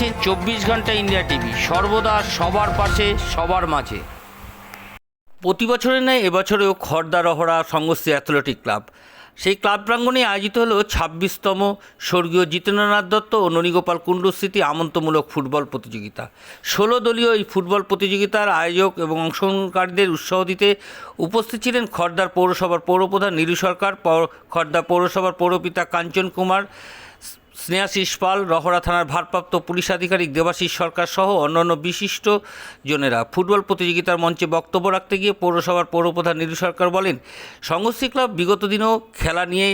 দেখছেন চব্বিশ ঘণ্টা ইন্ডিয়া টিভি। সর্বদা সবার পাশে, সবার মাঝে। প্রতি বছরের ন্যায় এবছরেও খর্দা রহরা সংঘশ্রী অ্যাথলেটিক ক্লাব। সেই ক্লাব প্রাঙ্গণে আয়োজিত হলো ছাব্বিশতম স্বর্গীয় জিতেন্দ্রনাথ দত্ত ও ননীগোপাল কুণ্ডু স্মৃতি আমন্তমূলক ফুটবল প্রতিযোগিতা। ষোলো দলীয় এই ফুটবল প্রতিযোগিতার আয়োজক এবং অংশগ্রহণকারীদের উৎসাহ দিতে উপস্থিত ছিলেন খর্দার পৌরসভার পৌরপ্রধান নীরু সরকার খর্দা পৌরসভার পৌরপিতা কাঞ্চন কুমার স্নেহাশিস পাল রহরা থানার ভারপ্রাপ্ত পুলিশ আধিকারিক দেবাশিস সরকার সহ অন্যান্য বিশিষ্ট জনেরা ফুটবল প্রতিযোগিতার মঞ্চে বক্তব্য রাখতে গিয়ে পৌরসভার পৌরপ্রধান নীরু সরকার বলেন সংঘশ্রী ক্লাব বিগত দিনেও খেলা নিয়ে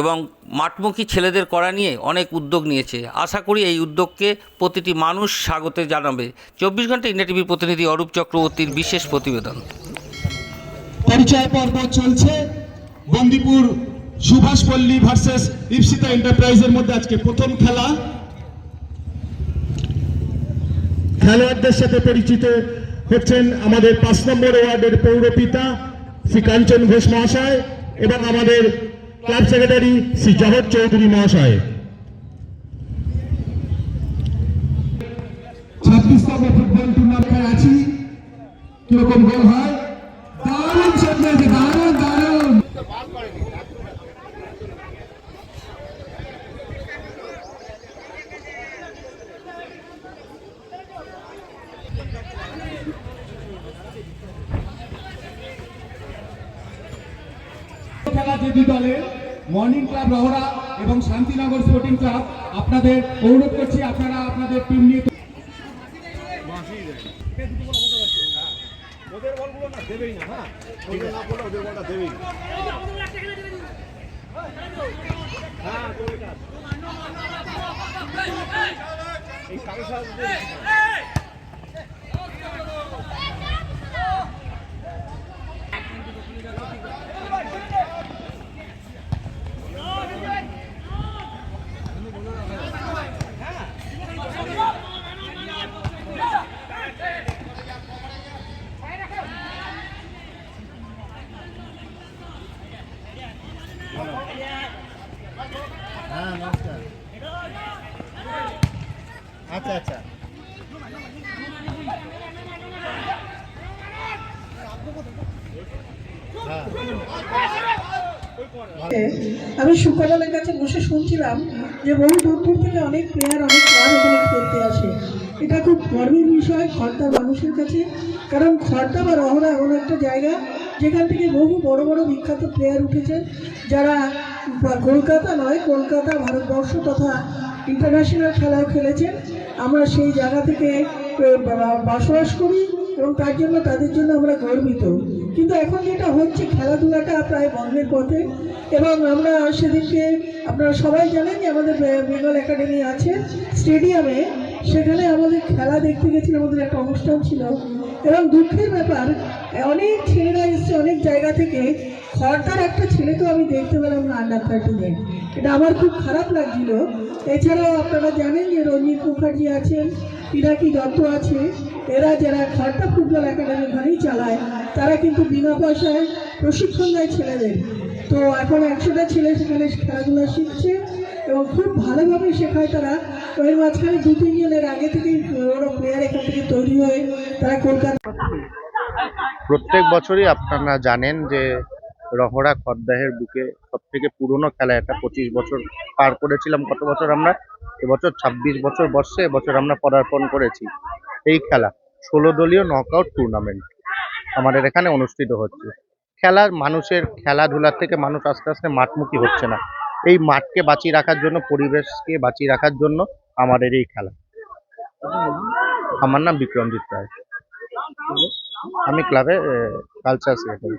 এবং মাঠমুখী ছেলেদের করা নিয়ে অনেক উদ্যোগ নিয়েছে। আশা করি এই উদ্যোগকে প্রতিটি মানুষ স্বাগত জানাবে। চব্বিশ ঘণ্টা ইন্ডিয়া টিভির প্রতিনিধি অরূপ চক্রবর্তীর বিশেষ প্রতিবেদন। পরিচয় পর্ব চলছে। বন্দিপুর সুভাষ পল্লী ভার্সেস ইপসিতা এন্টারপ্রাইজের মধ্যে আজকে প্রথম খেলা। খেলোয়াড়দের সাথে পরিচিত হচ্ছেন আমাদের পাঁচ নম্বর ওয়ার্ডের পৌরপিতা শ্রী কাঞ্চন ঘোষ মহাশয় এবং আমাদের ক্লাব সেক্রেটারি শ্রী জহর চৌধুরী মহাশয়। ছাব্বিশতম ফুটবল টুর্নামেন্টে আছি। কীরকম গোল হয়? খেলা যে দুই দলের মর্নিং ক্লাব রহরা এবং শান্তিনগর স্পোর্টিং ক্লাব আপনাদের অনুরোধ করছি, আপনারা আপনাদের টিম নিয়ে আচ্ছা আচ্ছা। আমি সুকলালের কাছে বসে শুনছিলাম যে বহু দূর দূর থেকে অনেক প্লেয়ার অনেক ক্লাব এখানে খেলতে আসে। এটা খুব গর্বের বিষয় খর্দার মানুষের কাছে। কারণ খর্দা বা রহরা এমন একটা জায়গা যেখান থেকে বহু বড় বড় বিখ্যাত প্লেয়ার উঠেছেন, যারা কলকাতা নয়, কলকাতা ভারতবর্ষ তথা ইন্টারন্যাশনাল খেলাও খেলেছেন। আমরা সেই জায়গা থেকে বসবাস করি এবং তার জন্য তাদের জন্য আমরা গর্বিত। কিন্তু এখন যেটা হচ্ছে, খেলাধুলাটা প্রায় বন্ধের পথে এবং আমরা সেদিনকে, আপনারা সবাই জানেন যে আমাদের বেঙ্গল একাডেমি আছে, স্টেডিয়ামে। সেখানে আমাদের খেলা দেখতে গেছিলাম, আমাদের একটা অনুষ্ঠান ছিল। এবং দুঃখের ব্যাপার, অনেক ছেলেরা এসছে, অনেক জায়গা থেকে। খড়দার একটা ছেলেকেও আমি দেখতে পেলাম না আন্ডার থার্টিনে এটা আমার খুব খারাপ লাগছিল। এছাড়াও আপনারা জানেন যে রঞ্জিত মুখার্জি আছেন পিনাকি দত্ত আছে, এরা যারা খড়টা ফুটবল একাডেমি ওখানেই চালায়, তারা কিন্তু বিনা পয়সায় প্রশিক্ষণ দেয় ছেলেদের। তো এখন একশোটা ছেলে সেখানে খেলাধুলা শিখছে এবং খুব ভালোভাবে শেখায় তারা। তো এর মাঝখানে দু তিনজনের আগে থেকেই বড় প্লেয়ার এখান থেকে তৈরি হয়ে তারা কলকাতা প্রত্যেক বছরই আপনারা জানেন যে রহরা খরদাহের বুকে সব থেকে পুরনো খেলা, এটা পঁচিশ বছর পার করেছিলাম গত বছর আমরা? এবছর ছাব্বিশ বছর বর্ষে, এবছর আমরা পদার্পণ করেছি। এই খেলা, ষোলো দলীয় নকআউট টুর্নামেন্ট আমাদের এখানে অনুষ্ঠিত হচ্ছে। খেলার, মানুষের খেলাধুলার থেকে মানুষ আস্তে আস্তে মাঠমুখী হচ্ছে না। এই মাঠকে বাঁচিয়ে রাখার জন্য, পরিবেশকে বাঁচিয়ে রাখার জন্য আমাদের এই খেলা। আমার নাম বিক্রমজিৎ রায়। আমি ক্লাবে কালচার সেক্রেটারি